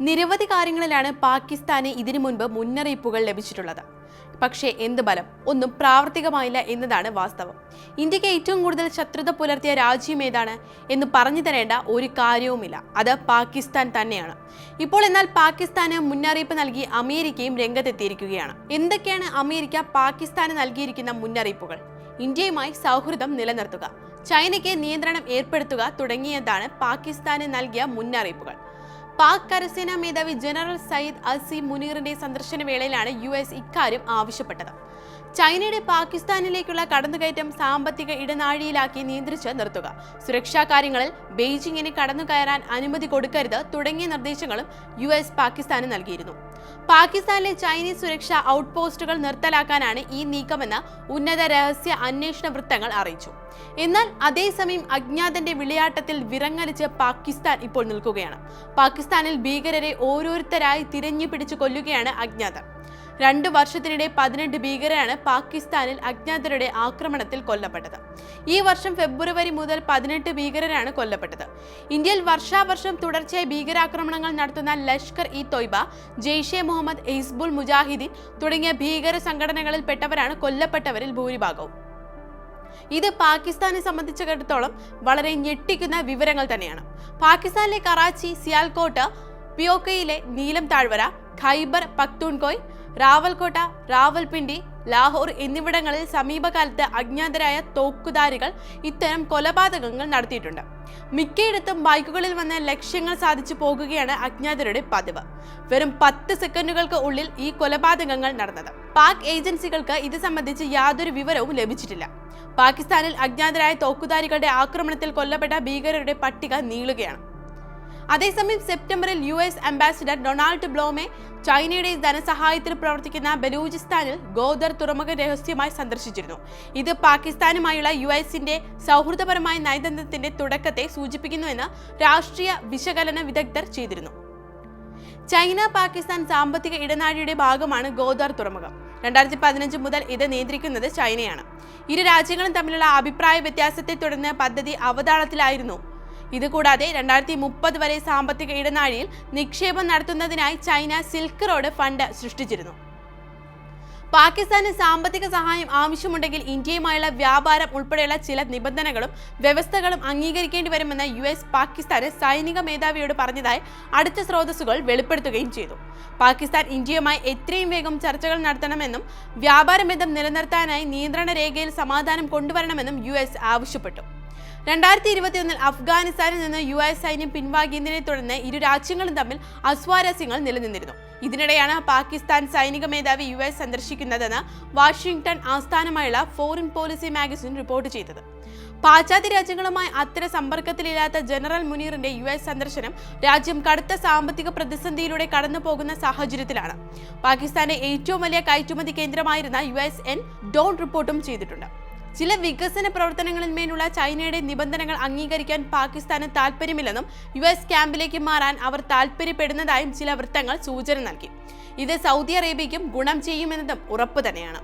നിരവധി കാര്യങ്ങളിലാണ് പാകിസ്ഥാന് ഇതിനു മുൻപ് മുന്നറിയിപ്പുകൾ ലഭിച്ചിട്ടുള്ളത്. പക്ഷേ എന്ത് ബലം ഒന്നും പ്രാവർത്തികമായില്ല എന്നതാണ് വാസ്തവം. ഇന്ത്യയ്ക്ക് ഏറ്റവും കൂടുതൽ ശത്രുത പുലർത്തിയ രാജ്യം ഏതാണ് എന്ന് പറഞ്ഞു തരേണ്ട ഒരു കാര്യവുമില്ല. അത് പാകിസ്ഥാൻ തന്നെയാണ്. ഇപ്പോൾ എന്നാൽ പാകിസ്ഥാന് മുന്നറിയിപ്പ് നൽകി അമേരിക്കയും രംഗത്തെത്തിയിരിക്കുകയാണ്. എന്തൊക്കെയാണ് അമേരിക്ക പാകിസ്ഥാന് നൽകിയിരിക്കുന്ന മുന്നറിയിപ്പുകൾ? ഇന്ത്യയുമായി സൗഹൃദം നിലനിർത്തുക. ചൈനയ്ക്ക് നിയന്ത്രണം ഏർപ്പെടുത്തുക തുടങ്ങിയതാണ് പാകിസ്ഥാന് നൽകിയ മുന്നറിയിപ്പുകൾ. പാക് കരസേനാ മേധാവി ജനറൽ സയ്യിദ് അസി മുനീറിന്റെ സന്ദർശന വേളയിലാണ് യു എസ് ഇക്കാര്യം ആവശ്യപ്പെട്ടത്. ചൈനയുടെ പാകിസ്ഥാനിലേക്കുള്ള കടന്നുകയറ്റം സാമ്പത്തിക ഇടനാഴിയിലാക്കി നിയന്ത്രിച്ച് നിർത്തുക. സുരക്ഷാ കാര്യങ്ങളിൽ ബെയ്ജിങ്ങിന് കടന്നുകയറാൻ അനുമതി കൊടുക്കരുത് തുടങ്ങിയ നിർദ്ദേശങ്ങളും യു എസ് പാകിസ്ഥാന് നൽകിയിരുന്നു. പാകിസ്ഥാനിലെ ചൈനീസ് സുരക്ഷാ ഔട്ട് പോസ്റ്റുകൾ നിർത്തലാക്കാനാണ് ഈ നീക്കമെന്ന് ഉന്നത രഹസ്യ അന്വേഷണ വൃത്തങ്ങൾ അറിയിച്ചു. എന്നാൽ അതേസമയം അജ്ഞാതന്റെ വിളയാട്ടത്തിൽ വിറങ്ങലിച്ച് പാകിസ്ഥാൻ ഇപ്പോൾ നിൽക്കുകയാണ്. പാകിസ്ഥാനിൽ ഭീകരരെ ഓരോരുത്തരായി തിരഞ്ഞു പിടിച്ചു കൊല്ലുകയാണ് അജ്ഞാതർ. രണ്ടു വർഷത്തിനിടെ പതിനെട്ട് ഭീകരരാണ് പാകിസ്ഥാനിൽ അജ്ഞാതരുടെ ആക്രമണത്തിൽ കൊല്ലപ്പെട്ടത്. ഈ വർഷം ഫെബ്രുവരി മുതൽ പതിനെട്ട് ഭീകരരാണ് കൊല്ലപ്പെട്ടത്. ഇന്ത്യയിൽ വർഷാവർഷം തുടർച്ചയായി ഭീകരാക്രമണങ്ങൾ നടത്തുന്ന ലഷ്കർ ഇ തൊയ്ബ ജെയ്ഷെ മുഹമ്മദ് ഹിസ്ബുൾ മുജാഹിദീൻ തുടങ്ങിയ ഭീകര സംഘടനകളിൽ പെട്ടവരാണ് കൊല്ലപ്പെട്ടവരിൽ ഭൂരിഭാഗവും. ഇത് പാകിസ്ഥാനെ സംബന്ധിച്ചിടത്തോളം വളരെ ഞെട്ടിക്കുന്ന വിവരങ്ങൾ തന്നെയാണ്. പാകിസ്ഥാനിലെ കറാച്ചി സിയാൽകോട്ട് പിയോക്കയിലെ നീലം താഴ്വര ഖൈബർ പക്തൂൺകോയ് റാവൽകോട്ട റാവൽപിണ്ടി ലാഹോർ എന്നിവിടങ്ങളിൽ സമീപകാലത്ത് അജ്ഞാതരായ തോക്കുധാരികൾ ഇത്തരം കൊലപാതകങ്ങൾ നടത്തിയിട്ടുണ്ട്. മിക്കയിടത്തും ബൈക്കുകളിൽ വന്ന് ലക്ഷ്യങ്ങൾ സാധിച്ചു പോകുകയാണ് അജ്ഞാതരുടെ പതിവ്. വെറും പത്ത് സെക്കൻഡുകൾക്ക് ഉള്ളിൽ ഈ കൊലപാതകങ്ങൾ നടന്നത്. പാക് ഏജൻസികൾക്ക് ഇത് സംബന്ധിച്ച് യാതൊരു വിവരവും ലഭിച്ചിട്ടില്ല. പാകിസ്ഥാനിൽ അജ്ഞാതരായ തോക്കുധാരികളുടെ ആക്രമണത്തിൽ കൊല്ലപ്പെട്ട ഭീകരരുടെ പട്ടിക നീളുകയാണ്. അതേസമയം സെപ്റ്റംബറിൽ U S ambassador Donald Blome ചൈനയുടെ ധനസഹായത്തിൽ പ്രവർത്തിക്കുന്ന ബലൂചിസ്ഥാനിൽ ഗോദർ തുറമുഖ രഹസ്യമായി സന്ദർശിച്ചിരുന്നു. ഇത് പാകിസ്ഥാനുമായുള്ള യു എസിന്റെ സൗഹൃദപരമായ നയതന്ത്രത്തിന്റെ തുടക്കത്തെ സൂചിപ്പിക്കുന്നുവെന്ന് രാഷ്ട്രീയ വിശകലന വിദഗ്ധർ ചെയ്തിരുന്നു. ചൈന പാകിസ്ഥാൻ സാമ്പത്തിക ഇടനാഴിയുടെ ഭാഗമാണ് ഗോദർ തുറമുഖം. രണ്ടായിരത്തി പതിനഞ്ച് മുതൽ ഇത് നിയന്ത്രിക്കുന്നത് ചൈനയാണ്. ഇരു രാജ്യങ്ങളും തമ്മിലുള്ള അഭിപ്രായ വ്യത്യാസത്തെ തുടർന്ന് പദ്ധതി അവതാളത്തിലായിരുന്നു ഇതുകൂടാതെ രണ്ടായിരത്തി മുപ്പത് വരെ സാമ്പത്തിക ഇടനാഴിയിൽ നിക്ഷേപം നടത്തുന്നതിനായി ചൈന സിൽക്ക് റോഡ് ഫണ്ട് സൃഷ്ടിച്ചിരുന്നു. പാകിസ്ഥാന് സാമ്പത്തിക സഹായം ആവശ്യമുണ്ടെങ്കിൽ ഇന്ത്യയുമായുള്ള വ്യാപാരം ഉൾപ്പെടെയുള്ള ചില നിബന്ധനകളും വ്യവസ്ഥകളും അംഗീകരിക്കേണ്ടി വരുമെന്ന് യു എസ് പാകിസ്ഥാന് സൈനിക മേധാവിയോട് പറഞ്ഞതായി അടുത്ത സ്രോതസ്സുകൾ വെളിപ്പെടുത്തുകയും ചെയ്തു. പാകിസ്ഥാൻ ഇന്ത്യയുമായി എത്രയും വേഗം ചർച്ചകൾ നടത്തണമെന്നും വ്യാപാര ബന്ധം നിലനിർത്താനായി നിയന്ത്രണ രേഖയിൽ സമാധാനം കൊണ്ടുവരണമെന്നും യു ആവശ്യപ്പെട്ടു. രണ്ടായിരത്തി ഇരുപത്തിയൊന്നിൽ അഫ്ഗാനിസ്ഥാനിൽ നിന്ന് യു എസ് സൈന്യം പിൻവാങ്ങിയതിനെ തുടർന്ന് ഇരു രാജ്യങ്ങളും തമ്മിൽ അസ്വാരസ്യങ്ങൾ നിലനിന്നിരുന്നു. ഇതിനിടെയാണ് പാകിസ്ഥാൻ സൈനിക മേധാവി യു എസ് സന്ദർശിക്കുന്നതെന്ന് വാഷിംഗ്ടൺ ആസ്ഥാനമായുള്ള ഫോറിൻ പോളിസി മാഗസിൻ റിപ്പോർട്ട് ചെയ്തത്. പാശ്ചാത്യ രാജ്യങ്ങളുമായി അത്ര സമ്പർക്കത്തിലില്ലാത്ത ജനറൽ മുനീറിന്റെ യു എസ് സന്ദർശനം രാജ്യം കടുത്ത സാമ്പത്തിക പ്രതിസന്ധിയിലൂടെ കടന്നു പോകുന്ന സാഹചര്യത്തിലാണ്. പാകിസ്ഥാന്റെ ഏറ്റവും വലിയ കയറ്റുമതി കേന്ദ്രമായിരുന്ന യു എസ് എൻ ഡോൺ റിപ്പോർട്ടും ചെയ്തിട്ടുണ്ട്. ചില വികസന പ്രവർത്തനങ്ങളിന്മേലുള്ള ചൈനയുടെ നിബന്ധനകൾ അംഗീകരിക്കാൻ പാകിസ്ഥാന് താൽപ്പര്യമില്ലെന്നും യു എസ് ക്യാമ്പിലേക്ക് മാറാൻ അവർ താൽപ്പര്യപ്പെടുന്നതായും ചില വൃത്തങ്ങൾ സൂചന നൽകി. ഇത് സൗദി അറേബ്യയ്ക്കും ഗുണം ചെയ്യുമെന്നതും ഉറപ്പു തന്നെയാണ്.